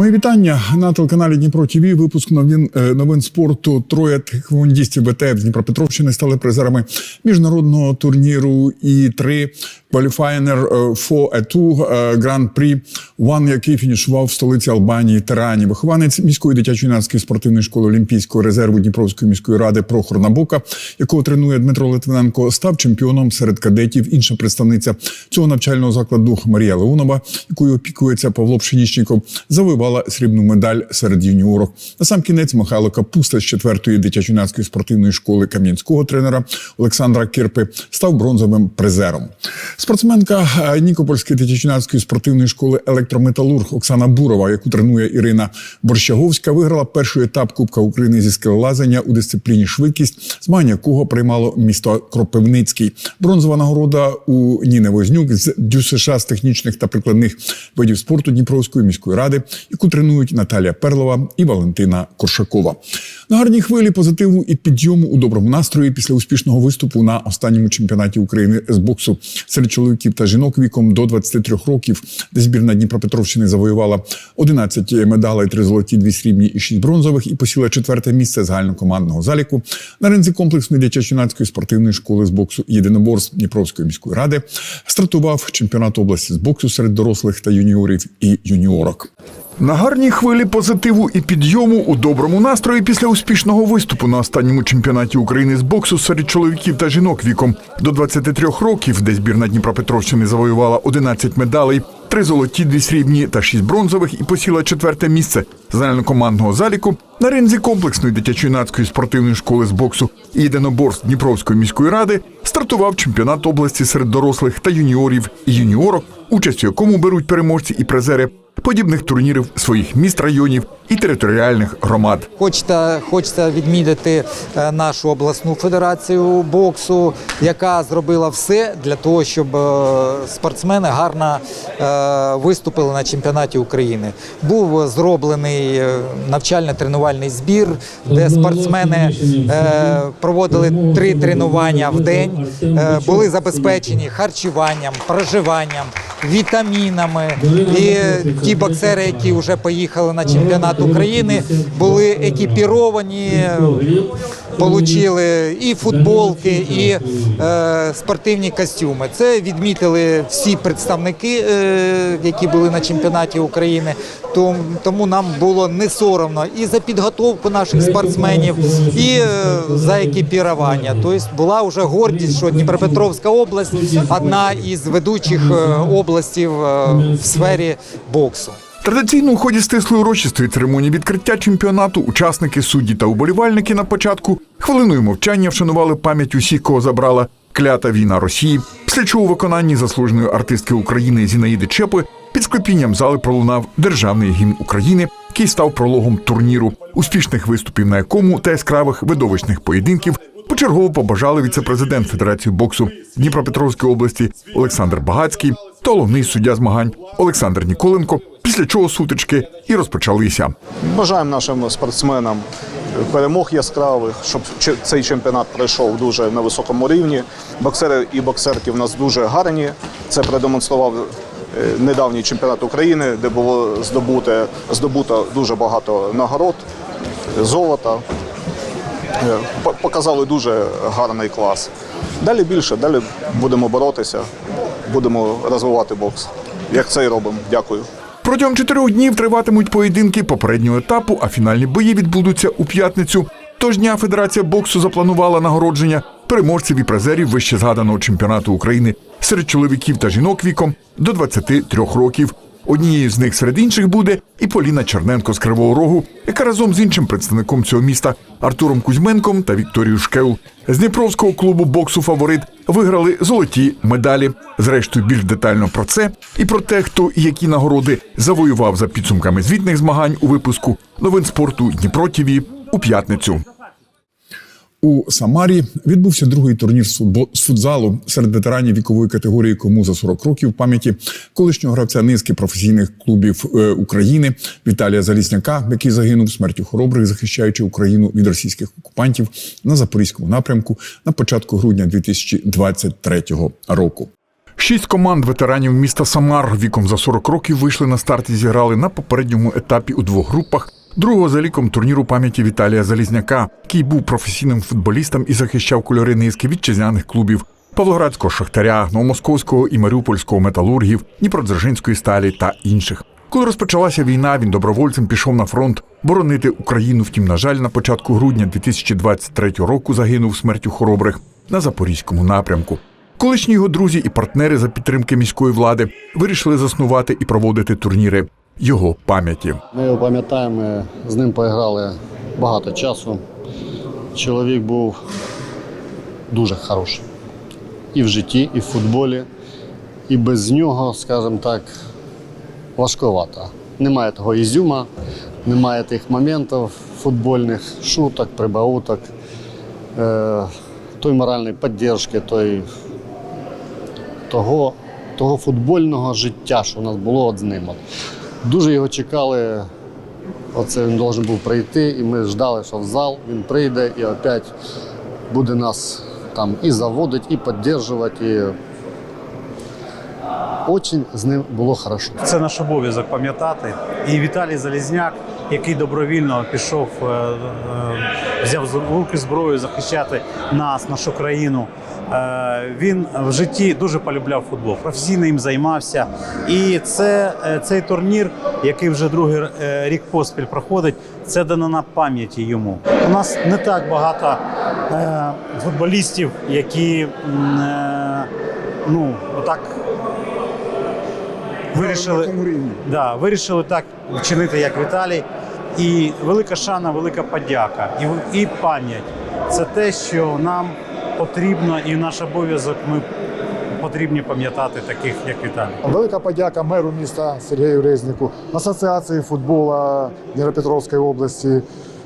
Мої вітання на телеканалі Дніпро ТВ. Випуск новин е, новин спорту. Троє тхвондістів ВТФ з Дніпропетровщини стали призерами міжнародного турніру і три кваліфайнер фо ету гран-прі Ван, який фінішував в столиці Албанії Тирані. Вихованець міської дитячо-юнацької спортивної школи Олімпійського резерву Дніпровської міської ради Прохор Набока, якого тренує Дмитро Литвиненко, став чемпіоном серед кадетів. Інша представниця цього навчального закладу Марія Леонова, якою опікується Павло Пшенічников, завоювала срібну медаль серед юніорок. На сам кінець Михайло Капуста з четвертої дитячо-юнацької спортивної школи кам'янського тренера Олександра Кирпи став бронзовим призером. Спортсменка е, Нікопольської дитячо-юнацької спортивної школи електрометалург Оксана Бурова, яку тренує Ірина Борщаговська, виграла перший етап Кубка України зі скелелазання у дисципліні швидкість, змагання якого приймало місто Кропивницький. Бронзова нагорода у Ніни Вознюк з ДЮСШ з технічних та прикладних видів спорту Дніпровської міської ради, яку тренують Наталія Перлова і Валентина Коршакова. На гарній хвилі позитиву і підйому у доброму настрої після успішного виступу на останньому чемпіонаті України з боксу серед чоловіків та жінок віком до 23 років, де збірна Дніпропетровщини завоювала 11 медалей, 3 золоті, 2 срібні і 6 бронзових, і посіла четверте місце загальнокомандного заліку на ринзі комплексної дитячо-юнацької спортивної школи з боксу єдиноборств Дніпровської міської ради. Стартував чемпіонат області з боксу серед дорослих та юніорів і юніорок. На гарній хвилі позитиву і підйому у доброму настрої після успішного виступу на останньому чемпіонаті України з боксу серед чоловіків та жінок віком. До 23 років, де збірна Дніпропетровщини завоювала 11 медалей, три золоті, дві срібні та шість бронзових і посіла четверте місце загальнокомандного заліку на ринзі комплексної дитячо-юнацької спортивної школи з боксу. І єдиноборств Дніпровської міської ради стартував чемпіонат області серед дорослих та юніорів. І юніорок, участь у якому беруть переможці і призери подібних турнірів своїх міст, районів і територіальних громад. Хочеться, хочеться відмітити е, нашу обласну федерацію боксу, яка зробила все для того, щоб е, спортсмени гарно е, виступили на чемпіонаті України. Був зроблений навчально-тренувальний збір, де спортсмени проводили три тренування в день, були забезпечені харчуванням, проживанням, вітамінами. І ті боксери, які вже поїхали на чемпіонат України, були екіпіровані, отримали і футболки, і е, спортивні костюми. Це відмітили всі представники, е, які були на чемпіонаті України. Том- Тому нам було не соромно і за підготовку наших спортсменів, і е, за екіпірування. Тобто була вже гордість, що Дніпропетровська область одна із ведучих е, областів е, в сфері боксу. Традиційно у ході стислої урочистої церемонії відкриття чемпіонату учасники, судді та уболівальники на початку хвилиною мовчання вшанували пам'ять усіх, кого забрала клята війна Росії. Після чого у виконанні заслуженої артистки України Зінаїди Чепи під склепінням зали пролунав державний гімн України, який став прологом турніру, успішних виступів на якому та яскравих видовищних поєдинків почергово побажали віце-президент Федерації боксу Дніпропетровської області Олександр Багацький головний суддя змагань Олександр Ніколенко. Після чого сутички і розпочалися. Бажаємо нашим спортсменам перемог яскравих, щоб цей чемпіонат пройшов дуже на високому рівні. Боксери і боксерки в нас дуже гарні. Це продемонстрував е, недавній чемпіонат України, де було здобуте, здобуто дуже багато нагород, золота. Е, Показали дуже гарний клас. Далі більше, далі будемо боротися, будемо розвивати бокс. Як це і робимо. Дякую. Протягом чотирьох днів триватимуть поєдинки попереднього етапу, а фінальні бої відбудуться у п'ятницю. Тож дня Федерація боксу запланувала нагородження переможців і призерів вище згаданого чемпіонату України серед чоловіків та жінок віком до 23 років. Однією з них серед інших буде і Поліна Черненко з Кривого Рогу, яка разом з іншим представником цього міста Артуром Кузьменком та Вікторією Шкеул з Дніпровського клубу боксу Фаворит виграли золоті медалі. Зрештою, більш детально про це і про те, хто і які нагороди завоював за підсумками звітних змагань у випуску новин спорту Дніпро ТІВІ у п'ятницю. У Самарі відбувся другий турнір футзалу серед ветеранів вікової категорії кому за 40 років пам'яті колишнього гравця низки професійних клубів е, України Віталія Залісняка, який загинув смертю хоробрих, захищаючи Україну від російських окупантів на запорізькому напрямку на початку грудня 2023 року. Шість команд ветеранів міста Самар віком за 40 років вийшли на старт і зіграли на попередньому етапі у двох групах другого за ліком турніру пам'яті Віталія Залізняка, який був професійним футболістом і захищав кольори низки вітчизняних клубів Павлоградського шахтаря, Новомосковського і Маріупольського металургів, Дніпродзержинської сталі та інших. Коли розпочалася війна, він добровольцем пішов на фронт боронити Україну. Втім, на жаль, на початку грудня 2023 року загинув смертю хоробрих на запорізькому напрямку. Колишні його друзі і партнери за підтримки міської влади вирішили заснувати і проводити турніри його пам'яті. Ми його пам'ятаємо, ми з ним поіграли багато часу. Чоловік був дуже хороший. І в житті, і в футболі. І без нього, скажімо так, важковато. Немає того ізюма, немає тих моментів футбольних шуток, прибауток, е, той моральної підтримки, той, того, того футбольного життя, що у нас було от з ним. Дуже його чекали. Оце він должен був прийти, і ми ждали, що в зал він прийде і опять буде нас там і заводити, і підтримувати. Очень з ним було хорошо. Це наш обов'язок пам'ятати. І Віталій Залізняк, який добровільно пішов, е, е, взяв в руки зброю захищати нас, нашу країну. е, Він в житті дуже полюбляв футбол, професійно їм займався. І це цей турнір, який вже другий рік поспіль проходить, це дано на пам'яті йому. У нас не так багато футболістів, які ну отак вирішили, да, вирішили так вчинити, як Віталій. І велика шана, велика подяка, і, і пам'ять. Це те, що нам потрібно, і наш обов'язок ми потрібні пам'ятати таких, як Віталій. Велика подяка меру міста Сергію Резнику, Асоціації футбола Дніпропетровської області.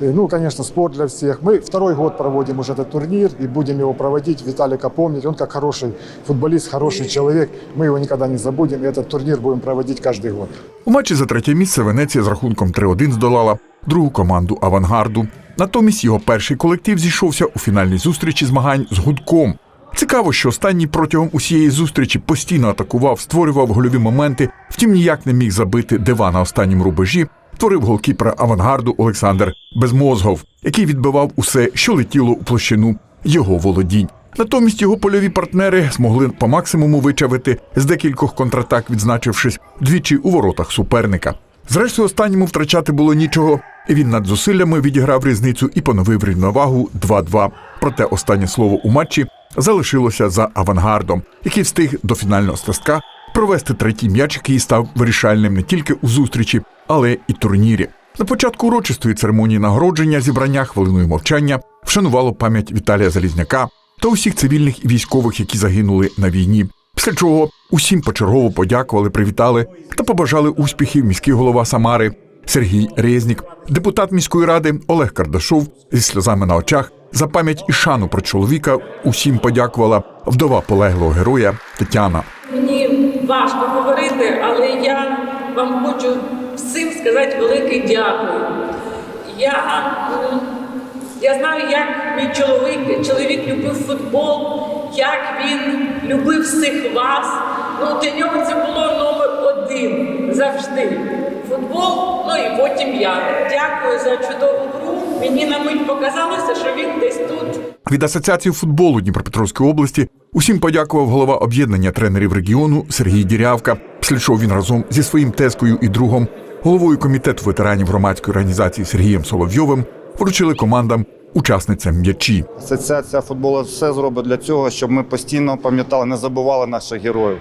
Э, Ну, конечно, спорт для всех. Мы второй год проводим уже этот турнир и будем его проводить. Виталика помнить. Он как хороший футболист, хороший человек. Мы его никогда не забудем. И этот турнир будем проводить каждый год. У матчі за третє місце Венеція з рахунком 3-1 здолала другу команду авангарду. Натомість його перший колектив зійшовся у фінальній зустрічі змагань з гудком. Цікаво, що останній протягом усієї зустрічі постійно атакував, створював гольові моменти, втім ніяк не міг забити дива на останньому рубежі. Творив голкіпера авангарду Олександр Безмозгов, який відбивав усе, що летіло у площину його володінь. Натомість його польові партнери змогли по максимуму вичавити з декількох контратак, відзначившись двічі у воротах суперника. Зрештою, останньому втрачати було нічого, і він над зусиллями відіграв різницю і поновив рівновагу 2-2. Проте останнє слово у матчі залишилося за авангардом, який встиг до фінального свистка провести третій м'яч, який став вирішальним не тільки у зустрічі, але і турнірі. На початку урочистої церемонії нагородження зібрання хвилиною мовчання вшанувало пам'ять Віталія Залізняка та усіх цивільних і військових, які загинули на війні. Після чого усім почергово подякували, привітали та побажали успіхів міський голова Самари Сергій Резнік, депутат міської ради Олег Кардашов зі сльозами на очах за пам'ять і шану про чоловіка усім подякувала вдова полеглого героя Тетяна. Важко говорити, але я вам хочу всім сказати велике дякую. Я, я знаю, як мій чоловік, чоловік любив футбол, як він любив всіх вас. Ну, для нього це було номер один завжди. Футбол, ну і потім я. Дякую за чудову гру. Мені на мить показалося, що він десь тут. Від асоціації футболу Дніпропетровської області усім подякував голова об'єднання тренерів регіону Сергій Дірявка. Після він разом зі своїм тезкою і другом, головою комітету ветеранів громадської організації Сергієм Соловйовим, вручили командам учасницям м'ячі. Асоціація футболу все зробить для цього, щоб ми постійно пам'ятали, не забували наших героїв,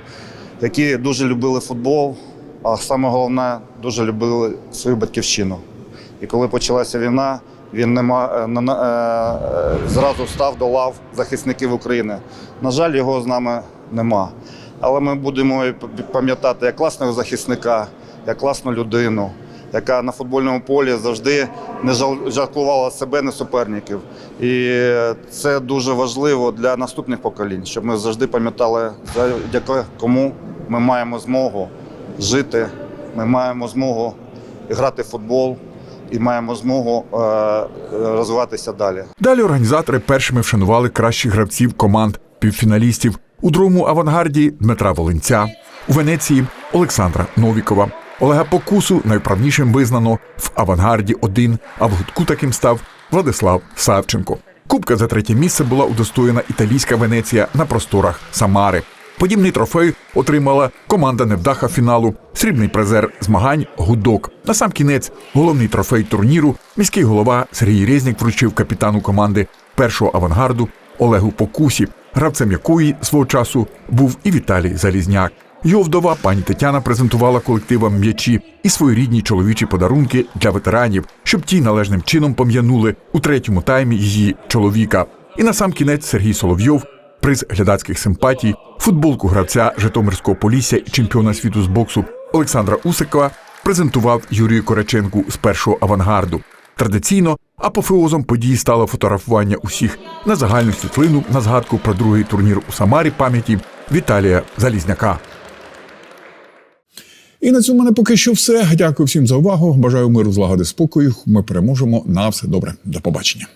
які дуже любили футбол, а саме головне, дуже любили свою батьківщину. І коли почалася війна, він нема, е, е, е, зразу став до лав захисників України. На жаль, його з нами нема. Але ми будемо пам'ятати як класного захисника, як класну людину, яка на футбольному полі завжди не жал- жалкувала себе, не суперників. І це дуже важливо для наступних поколінь, щоб ми завжди пам'ятали, завдяки кому ми маємо змогу жити, ми маємо змогу грати в футбол і маємо змогу е, розвиватися далі. Далі організатори першими вшанували кращих гравців команд півфіналістів У другому авангарді Дмитра Волинця, у Венеції Олександра Новікова. Олега Покусу найправнішим визнано в авангарді 1, а в гудку таким став Владислав Савченко. Кубка за третє місце була удостоєна італійська Венеція на просторах Самари. Подібний трофей отримала команда невдаха фіналу, срібний призер змагань Гудок. На сам кінець головний трофей турніру міський голова Сергій Резнік вручив капітану команди першого авангарду Олегу Покусі, гравцем якої свого часу був і Віталій Залізняк. Його вдова пані Тетяна презентувала колективам м'ячі і своєрідні чоловічі подарунки для ветеранів, щоб ті належним чином пом'янули у третьому таймі її чоловіка. І на сам кінець Сергій Соловйов приз глядацьких симпатій, футболку гравця Житомирського полісся і чемпіона світу з боксу Олександра Усикова презентував Юрію Кораченку з першого авангарду. Традиційно апофеозом події стало фотографування усіх на загальну світлину на згадку про другий турнір у Самарі пам'яті Віталія Залізняка. І на цьому мене поки що все. Дякую всім за увагу. Бажаю миру, злагоди, спокою. Ми переможемо. На все добре. До побачення.